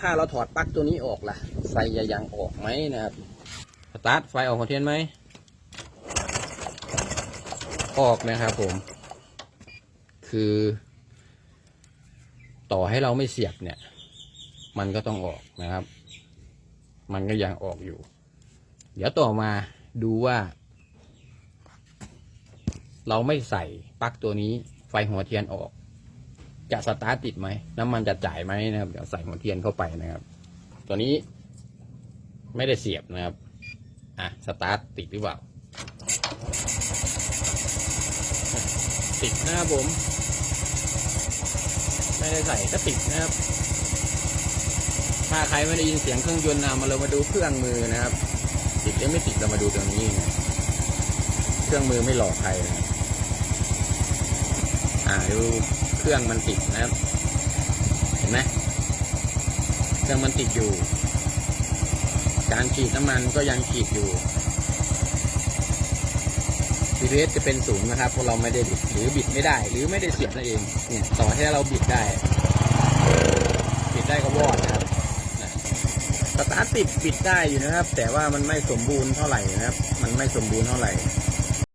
ถ้าเราถอดปลั๊กตัวนี้ออกล่ะ ไฟจะยังออกไหมนะครับ สตาร์ทไฟออกหัวเทียนไหม ออกนะครับผม คือ ต่อให้เราไม่เสียบเนี่ย มันก็ต้องออกนะครับ มันก็ยังออกอยู่ เดี๋ยวต่อมาดูว่า เราไม่ใส่ปลั๊กตัวนี้ไฟหัวเทียนออก จะสตาร์ทติดไหมน้ำมันจะจ่ายไหมนะครับเดี๋ยวใส่หัวเทียนเข้าไปนะครับ ตัวนี้ไม่ได้เสียบนะครับ อะสตาร์ทติดหรือเปล่า ติดนะครับผม ไม่ได้ใส่ก็ติดนะครับ ถ้าใครไม่ได้ยินเสียงเครื่องยนต์นะมาเรามาดูเครื่องมือนะครับ ติดหรือไม่ติดเรามาดูตรงนี้นะเครื่องมือไม่หลอกใครนะอ่าดู เครื่องมันติดนะครับ เห็นไหมเครื่องมันติดอยู่ การฉีดน้ำมันก็ยังฉีดอยู่ GPS จะเป็นศูนย์นะครับเพราะเราไม่ได้บิดหรือบิดไม่ได้ หรือไม่ได้เสียบนั่นเองเนี่ยต่อให้เราบิดได้ บิดได้ก็วอดนะครับนะสตาร์ทติดบิดได้อยู่นะครับ แต่ว่ามันไม่สมบูรณ์เท่าไหร่นะครับ มันไม่สมบูรณ์เท่าไหร่